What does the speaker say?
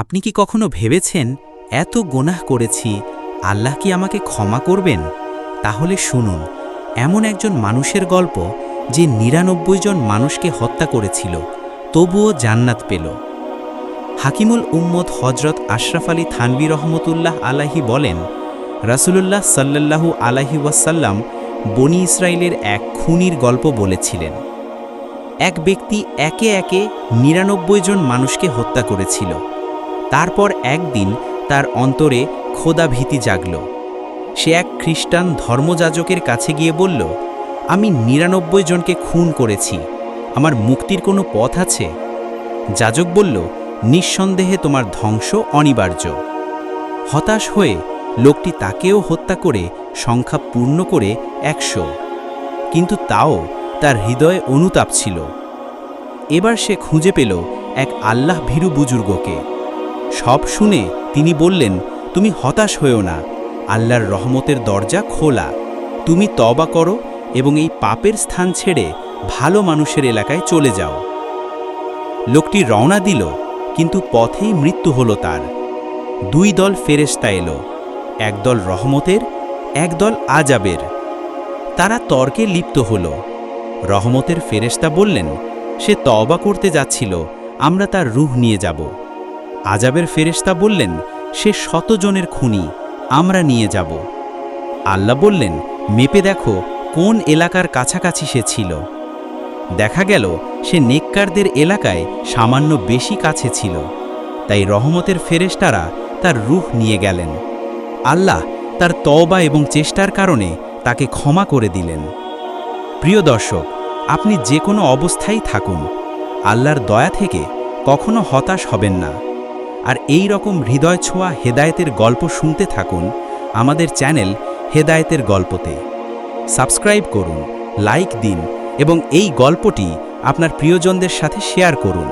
আপনি কি কখনো ভেবেছেন, এত গোনাহ করেছি, আল্লাহ কি আমাকে ক্ষমা করবেন? তাহলে শুনুন, এমন একজন মানুষের গল্প যে নিরানব্বই জন মানুষকে হত্যা করেছিল, তবুও জান্নাত পেল। হাকিমুল উম্মদ হজরত আশরাফ আলী থানবী রহমতুল্লাহ আলাহি বলেন, রাসূলুল্লাহ সাল্লাল্লাহু আলাহি ওয়াসাল্লাম বনি ইসরায়েলের এক খুনির গল্প বলেছিলেন। এক ব্যক্তি একে একে নিরানব্বই জন মানুষকে হত্যা করেছিল। তারপর একদিন তার অন্তরে খোদা ভীতি জাগল। সে এক খ্রিস্টান ধর্মযাজকের কাছে গিয়ে বলল, আমি নিরানব্বই জনকে খুন করেছি। আমার মুক্তির কোনো পথ আছে? যাজক বলল, নিঃসন্দেহে তোমার ধ্বংস অনিবার্য। হতাশ হয়ে লোকটি তাকেও হত্যা করে সংখ্যা পূর্ণ করে একশো। কিন্তু তাও তার হৃদয়ে অনুতাপ ছিল। এবার সে খুঁজে পেল এক আল্লাহ ভীরু বুজুর্গকে। সব শুনে তিনি বললেন, তুমি হতাশ হয়েও না। আল্লাহর রহমতের দরজা খোলা। তুমি তবা করো এবং এই পাপের স্থান ছেড়ে ভালো মানুষের এলাকায় চলে যাও। লোকটি রওনা দিল, কিন্তু পথেই মৃত্যু হলো তার। দুই দল ফেরেস্তা এলো, একদল রহমতের, একদল আজাবের তারা তর্কে লিপ্ত হল। রহমতের ফেরেস্তা বললেন, সে তওবা করতে যাচ্ছিল, আমরা তার রুহ নিয়ে যাব। আজাবের ফেরেস্তা বললেন, সে শতজনের খুনি, আমরা নিয়ে যাব। আল্লাহ বললেন, মেপে দেখো কোন এলাকার কাছাকাছি সে ছিল। দেখা গেল, সে নেককারদের এলাকায় সামান্য বেশি কাছে ছিল। তাই রহমতের ফেরেশতারা তার রূহ নিয়ে গেলেন। আল্লাহ তার তওবা এবং চেষ্টার কারণে তাকে ক্ষমা করে দিলেন। প্রিয় দর্শক, আপনি যে কোনো অবস্থায় থাকুন। আল্লাহর দয়া থেকে কখনো হতাশ হবেন না। আর এই রকম হৃদয় ছোঁয়া হেদায়েতের গল্প শুনতে থাকুন আমাদের চ্যানেল হেদায়েতের গল্পতে। সাবস্ক্রাইব করুন, লাইক দিন এবং এই গল্পটি আপনার প্রিয়জনদের সাথে শেয়ার করুন।